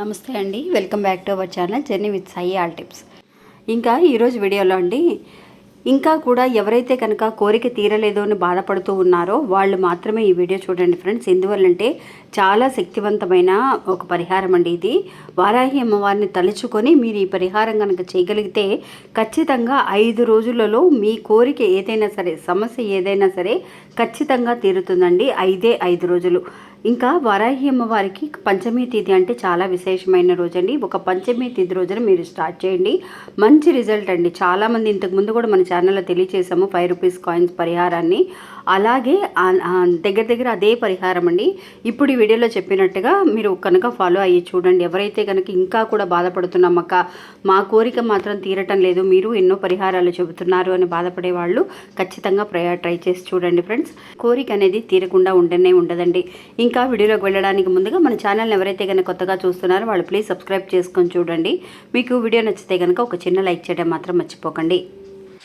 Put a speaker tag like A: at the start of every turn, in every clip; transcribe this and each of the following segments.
A: నమస్తే అండి. Welcome back to our channel journey with Sai all tips ఇంకా ఈరోజు వీడియోలో అండి ఇంకా కూడా ఎవరైతే కనుక కోరిక తీరలేదో అని బాధపడుతూ ఉన్నారో వాళ్ళు మాత్రమే ఈ వీడియో చూడండి ఫ్రెండ్స్. ఎందువల్లంటే చాలా శక్తివంతమైన ఒక పరిహారం అండి ఇది. వారాహి అమ్మవారిని తలుచుకొని మీరు ఈ పరిహారం కనుక చేయగలిగితే ఖచ్చితంగా ఐదు రోజులలో మీ కోరిక ఏదైనా సరే సమస్య ఏదైనా సరే ఖచ్చితంగా తీరుతుందండి. ఐదే ఐదు రోజులు. ఇంకా వరాహి అమ్మవారికి పంచమి తిథి అంటే చాలా విశేషమైన రోజండి. ఒక పంచమి తిథి రోజున మీరు స్టార్ట్ చేయండి. మంచి రిజల్ట్ అండి. చాలామంది ఇంతకు ముందు కూడా మన ఛానల్లో తెలియచేసాము ఫైవ్ రూపీస్ కాయిన్స్ పరిహారాన్ని. అలాగే దగ్గర దగ్గర అదే పరిహారం అండి. ఇప్పుడు ఈ వీడియోలో చెప్పినట్టుగా మీరు కనుక ఫాలో అయ్యి చూడండి. ఎవరైతే కనుక ఇంకా కూడా బాధపడుతున్నామక్క మా కోరిక మాత్రం తీరటం లేదు. మీరు ఎన్నో పరిహారాలు చెబుతున్నారు అని బాధపడే వాళ్ళు ఖచ్చితంగా ప్రయా ట్రై చేసి చూడండి ఫ్రెండ్స్. కోరిక అనేది తీరకుండా ఉండనే ఉండదండి. ఇంకా వీడియోలోకి వెళ్ళడానికి ముందుగా మన ఛానల్ని ఎవరైతే కనుక కొత్తగా చూస్తున్నారో వాళ్ళు ప్లీజ్ సబ్స్క్రైబ్ చేసుకొని చూడండి. మీకు వీడియో నచ్చితే కనుక ఒక చిన్న లైక్ చేయడం మాత్రం మర్చిపోకండి.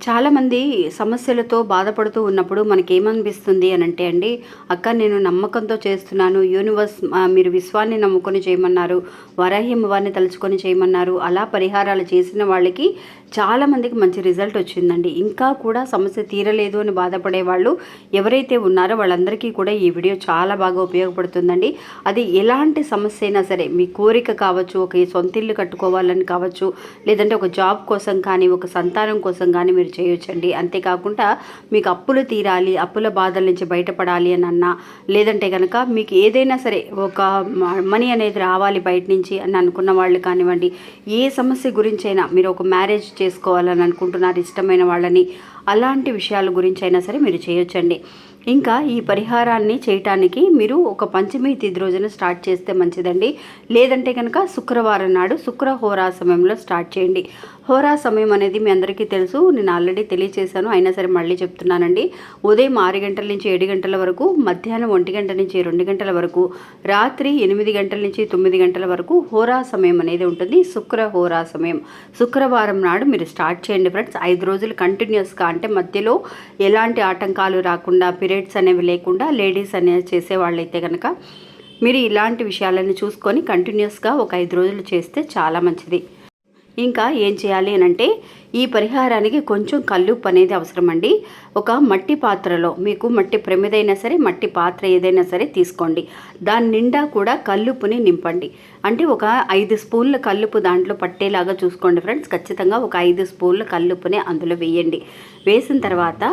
A: చాలామంది సమస్యలతో బాధపడుతూ ఉన్నప్పుడు మనకి ఏమనిపిస్తుంది అని అంటే అండి అక్క నేను నమ్మకంతో చేస్తున్నాను యూనివర్స్ మీరు విశ్వాన్ని నమ్ముకొని చేయమన్నారు వరాహి వారిని తలుచుకొని చేయమన్నారు అలా పరిహారాలు చేసిన వాళ్ళకి చాలామందికి మంచి రిజల్ట్ వచ్చిందండి. ఇంకా కూడా సమస్య తీరలేదు అని బాధపడే వాళ్ళు ఎవరైతే ఉన్నారో వాళ్ళందరికీ కూడా ఈ వీడియో చాలా బాగా ఉపయోగపడుతుందండి. అది ఎలాంటి సమస్య అయినా సరే మీ కోరిక కావచ్చు ఒక సొంత ఇల్లు కట్టుకోవాలని కావచ్చు లేదంటే ఒక జాబ్ కోసం కానీ ఒక సంతానం కోసం కానీ మీరు చేయొచ్చండి. అంతేకాకుండా మీకు అప్పులు తీరాలి అప్పుల బాధల నుంచి బయటపడాలి అని అన్నా లేదంటే కనుక మీకు ఏదైనా సరే ఒక మనీ అనేది రావాలి బయట నుంచి అని అనుకున్న వాళ్ళు కానివ్వండి ఏ సమస్య గురించైనా మీరు ఒక మ్యారేజ్ చేసుకోవాలని అనుకుంటున్నారు ఇష్టమైన వాళ్ళని అలాంటి విషయాల గురించి అయినా సరే మీరు చేయొచ్చండి. ఇంకా ఈ పరిహారాన్ని చేయటానికి మీరు ఒక పంచమి తిథి రోజున స్టార్ట్ చేస్తే మంచిదండి. లేదంటే కనుక శుక్రవారం నాడు శుక్ర హోరా సమయంలో స్టార్ట్ చేయండి. హోరా సమయం అనేది మీ అందరికీ తెలుసు. నేను ఆల్రెడీ తెలియచేశాను. అయినా సరే మళ్ళీ చెప్తున్నానండి. ఉదయం ఆరు గంటల నుంచి ఏడు గంటల వరకు మధ్యాహ్నం ఒంటి గంట నుంచి రెండు గంటల వరకు రాత్రి ఎనిమిది గంటల నుంచి తొమ్మిది గంటల వరకు హోరా సమయం అనేది ఉంటుంది. శుక్ర హోరా సమయం. శుక్రవారం నాడు మీరు స్టార్ట్ చేయండి ఫ్రెండ్స్. ఐదు రోజులు కంటిన్యూస్గా అంటే మధ్యలో ఎలాంటి ఆటంకాలు రాకుండా పీరియడ్స్ అనేవి లేకుండా లేడీస్ అనేవి చేసేవాళ్ళైతే కనుక మీరు ఇలాంటి విషయాలను చూసుకొని కంటిన్యూస్గా ఒక ఐదు రోజులు చేస్తే చాలా మంచిది. ఇంకా ఏం చేయాలి అని అంటే ఈ పరిహారానికి కొంచెం కల్లుప్పు అనేది అవసరమండి. ఒక మట్టి పాత్రలో మీకు మట్టి ప్రమిదైనా సరే మట్టి పాత్ర ఏదైనా సరే తీసుకోండి. దాని నిండా కూడా కల్లుప్పుని నింపండి. అంటే ఒక ఐదు స్పూన్ల కల్లుపు దాంట్లో పట్టేలాగా చూసుకోండి ఫ్రెండ్స్. ఖచ్చితంగా ఒక ఐదు స్పూన్ల కల్లుప్పుని అందులో వేయండి. వేసిన తర్వాత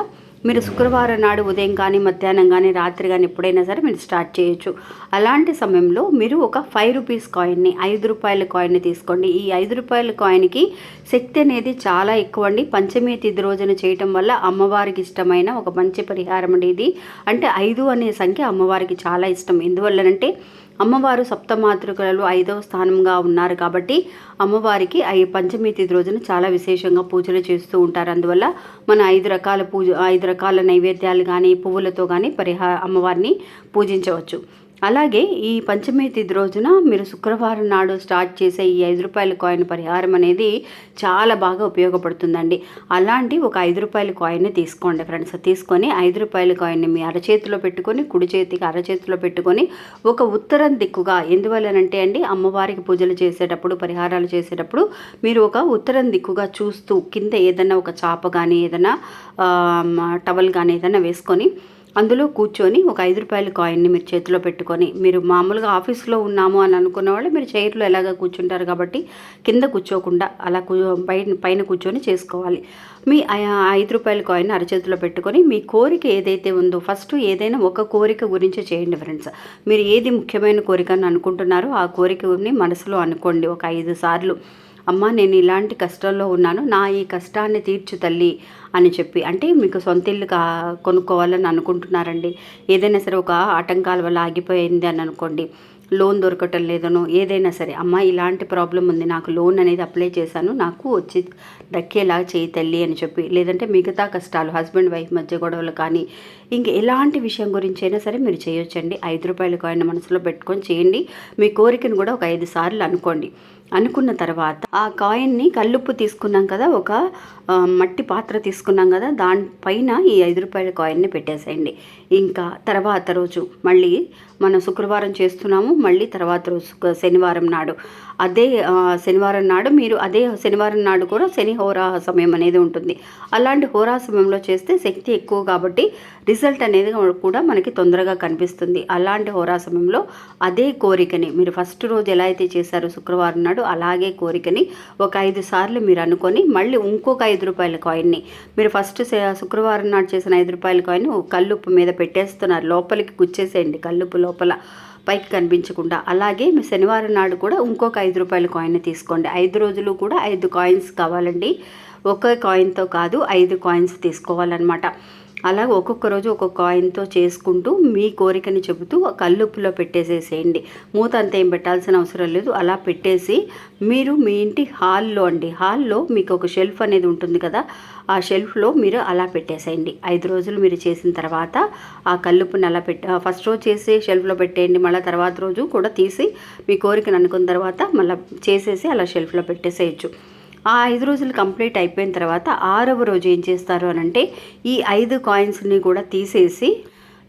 A: మీరు శుక్రవారం నాడు ఉదయం కానీ మధ్యాహ్నం కానీ రాత్రి కానీ ఎప్పుడైనా సరే మీరు స్టార్ట్ చేయొచ్చు. అలాంటి సమయంలో మీరు ఒక ఫైవ్ రూపీస్ కాయిన్ని ఐదు రూపాయల కాయిన్ని తీసుకోండి. ఈ ఐదు రూపాయల కాయిన్కి శక్తి అనేది చాలా ఎక్కువ అండి. పంచమి తిథి రోజున చేయటం వల్ల అమ్మవారికి ఇష్టమైన ఒక మంచి పరిహారం అండి ఇది. అంటే ఐదు అనే సంఖ్య అమ్మవారికి చాలా ఇష్టం. ఎందువల్లనంటే అమ్మవారు సప్తమాతృకలలో ఐదవ స్థానంగా ఉన్నారు కాబట్టి అమ్మవారికి ఐ పంచమి తిథి రోజున చాలా విశేషంగా పూజలు చేస్తూ ఉంటారు. అందువల్ల మన ఐదు రకాల పూజ ఐదు రకాల నైవేద్యాలు కానీ పువ్వులతో కానీ పరిహా అమ్మవారిని పూజించవచ్చు. అలాగే ఈ పంచమి తిథి రోజున మీరు శుక్రవారం నాడు స్టార్ట్ చేసే ఈ ఐదు రూపాయల కాయిన్ పరిహారం అనేది చాలా బాగా ఉపయోగపడుతుందండి. అలాంటి ఒక ఐదు రూపాయల కాయిన్ని తీసుకోండి ఫ్రెండ్స్. తీసుకొని ఐదు రూపాయల కాయిన్ని మీ అరచేతిలో పెట్టుకొని కుడి చేతికి అరచేతిలో పెట్టుకొని ఒక ఉత్తరం దిక్కుగా ఎందువల్లనంటే అండి అమ్మవారికి పూజలు చేసేటప్పుడు పరిహారాలు చేసేటప్పుడు మీరు ఒక ఉత్తరం దిక్కుగా చూస్తూ కింద ఏదైనా ఒక చాప కానీ ఏదైనా టవల్ కానీ ఏదైనా వేసుకొని అందులో కూర్చొని ఒక ఐదు రూపాయల కాయిన్ని మీరు చేతిలో పెట్టుకొని మీరు మామూలుగా ఆఫీస్లో ఉన్నాము అని అనుకున్న వాళ్ళు మీరు చైర్లో ఎలాగ కూర్చుంటారు కాబట్టి కింద కూర్చోకుండా అలా కూ పైన పైన కూర్చొని చేసుకోవాలి. మీ ఆ ఐదు రూపాయల కాయిన్ అరచేతిలో పెట్టుకొని మీ కోరిక ఏదైతే ఉందో ఫస్ట్ ఏదైనా ఒక కోరిక గురించి చేయండి ఫ్రెండ్స్. మీరు ఏది ముఖ్యమైన కోరిక అని అనుకుంటున్నారో ఆ కోరికని మనసులో అనుకోండి. ఒక ఐదు సార్లు అమ్మ నేను ఇలాంటి కష్టాల్లో ఉన్నాను నా ఈ కష్టాన్ని తీర్చు తల్లి అని చెప్పి. అంటే మీకు సొంత ఇల్లు కా కొనుక్కోవాలని అనుకుంటున్నారండి. ఏదైనా సరే ఒక ఆటంకాల వల్ల ఆగిపోయింది అని అనుకోండి. లోన్ దొరకటం లేదనో ఏదైనా సరే. అమ్మ ఇలాంటి ప్రాబ్లం ఉంది. నాకు లోన్ అనేది అప్లై చేశాను. నాకు వచ్చి దక్కేలా చేయి తల్లి అని చెప్పి. లేదంటే మిగతా కష్టాలు హస్బెండ్ వైఫ్ మధ్య గొడవలు కానీ ఇంక ఎలాంటి విషయం గురించి అయినా సరే మీరు చేయొచ్చండి. ఐదు రూపాయల కాయిన్ మనసులో పెట్టుకొని చేయండి. మీ కోరికను కూడా ఒక ఐదు సార్లు అనుకోండి. అనుకున్న తర్వాత ఆ కాయిన్ని కల్లుప్పు తీసుకున్నాం కదా ఒక మట్టి పాత్ర తీసుకున్నాం కదా దానిపైన ఈ ఐదు రూపాయల కాయిన్ని పెట్టేసేయండి. ఇంకా తర్వాత రోజు మళ్ళీ మనం శుక్రవారం చేస్తున్నాము మళ్ళీ తర్వాత రోజు శనివారం నాడు. అదే శనివారం నాడు మీరు అదే శనివారం నాడు కూడా శని హోరా సమయం అనేది ఉంటుంది. అలాంటి హోరా సమయంలో చేస్తే శక్తి ఎక్కువ కాబట్టి రిజల్ట్ అనేది కూడా మనకి తొందరగా కనిపిస్తుంది. అలాంటి హోరా సమయంలో అదే కోరికని మీరు ఫస్ట్ రోజు ఎలా అయితే చేశారో శుక్రవారం నాడు అలాగే కోరికని ఒక ఐదు సార్లు మీరు అనుకొని మళ్ళీ ఇంకొక ఐదు రూపాయల కాయిన్ని మీరు ఫస్ట్ శుక్రవారం నాడు చేసిన ఐదు రూపాయల కాయిన్ కల్లుప్పు మీద పెట్టేస్తున్నారు. లోపలికి గుచ్చేసేయండి. కల్లుప్పు లోపల పైకి కనిపించకుండా. అలాగే మీ శనివారం నాడు కూడా ఇంకొక ఐదు రూపాయల కాయిన్ తీసుకోండి. ఐదు రోజులు కూడా ఐదు కాయిన్స్ కావాలండి. ఒక కాయిన్తో కాదు ఐదు కాయిన్స్ తీసుకోవాలన్నమాట. అలా ఒక్కొక్క రోజు ఒక్కొక్క కాయిన్తో చేసుకుంటూ మీ కోరికని చెబుతూ ఒక కల్లుప్పులో పెట్టేసేసేయండి. మూత అంత ఏం పెట్టాల్సిన అవసరం లేదు. అలా పెట్టేసి మీరు మీ ఇంటి హాల్లో అండి హాల్లో మీకు ఒక షెల్ఫ్ అనేది ఉంటుంది కదా ఆ షెల్ఫ్లో మీరు అలా పెట్టేసేయండి. ఐదు రోజులు మీరు చేసిన తర్వాత ఆ కల్లుప్పుని అలా పెట్టి ఫస్ట్ రోజు చేసి షెల్ఫ్లో పెట్టేయండి. మళ్ళీ తర్వాత రోజు కూడా తీసి మీ కోరికను అనుకున్న తర్వాత మళ్ళీ చేసేసి అలా షెల్ఫ్లో పెట్టేసేయచ్చు. ఆ ఐదు రోజులు కంప్లీట్ అయిపోయిన తర్వాత ఆరవ రోజు ఏం చేస్తారు అని అంటే ఈ ఐదు కాయిన్స్ని కూడా తీసేసి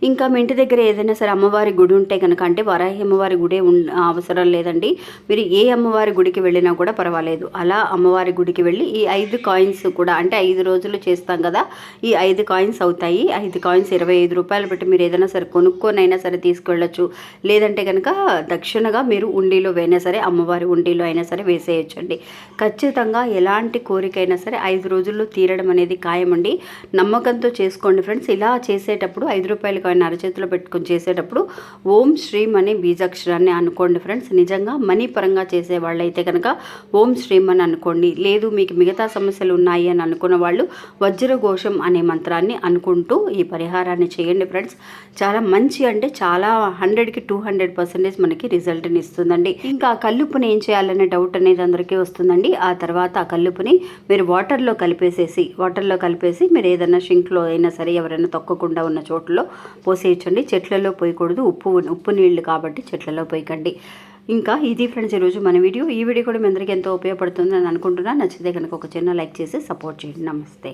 A: ఇంకా మీ ఇంటి దగ్గర ఏదైనా సరే అమ్మవారి గుడి ఉంటే కనుక అంటే వరాహి అమ్మవారి గుడే ఉన్ అవసరం లేదండి. మీరు ఏ అమ్మవారి గుడికి వెళ్ళినా కూడా పర్వాలేదు. అలా అమ్మవారి గుడికి వెళ్ళి ఈ ఐదు కాయిన్స్ కూడా అంటే ఐదు రోజులు చేస్తాం కదా ఈ ఐదు కాయిన్స్ అవుతాయి. ఐదు కాయిన్స్ ఇరవై ఐదు రూపాయలు పెట్టి మీరు ఏదైనా సరే కొనుక్కొని అయినా సరే తీసుకెళ్ళచ్చు. లేదంటే కనుక దక్షిణగా మీరు ఉండిలో అయినా సరే అమ్మవారి ఉండిలో అయినా సరే వేసేయచ్చండి. ఖచ్చితంగా ఎలాంటి కోరికైనా సరే ఐదు రోజుల్లో తీరడం అనేది ఖాయమండి. నమ్మకంతో చేసుకోండి ఫ్రెండ్స్. ఇలా చేసేటప్పుడు ఐదు రూపాయలు కాయిన్ అరచేతిలో పెట్టుకొని చేసేటప్పుడు ఓం శ్రీం అనే బీజాక్షరాన్ని అనుకోండి ఫ్రెండ్స్. నిజంగా మనీ పరంగా చేసే వాళ్ళైతే కనుక ఓం శ్రీం అని అనుకోండి. లేదు మీకు మిగతా సమస్యలు ఉన్నాయి అని అనుకున్న వాళ్ళు వజ్రఘోషం అనే మంత్రాన్ని అనుకుంటూ ఈ పరిహారాన్ని చేయండి ఫ్రెండ్స్. చాలా మంచి అంటే చాలా హండ్రెడ్కి టూ హండ్రెడ్ పర్సెంటేజ్ మనకి రిజల్ట్ని ఇస్తుందండి. ఇంకా ఆ కల్లుపుని ఏం చేయాలనే డౌట్ అనేది అందరికీ వస్తుందండి. ఆ తర్వాత ఆ కల్లుపుని మీరు వాటర్లో కలిపేసేసి వాటర్లో కలిపేసి మీరు ఏదైనా షింక్లో అయినా సరే ఎవరైనా తొక్కకుండా ఉన్న చోట్లో పోసేయచ్చండి. చెట్లలో పోయకూడదు. ఉప్పు ఉప్పు నీళ్ళు కాబట్టి చెట్లలో పోయకండి. ఇంకా ఇది ఫ్రెండ్స్ ఈరోజు మన వీడియో. ఈ వీడియో కూడా మీ అందరికీ ఎంతో ఉపయోగపడుతుందని అనుకుంటున్నా నచ్చితే కనుక ఒక చిన్న లైక్ చేసి సపోర్ట్ చేయండి. నమస్తే.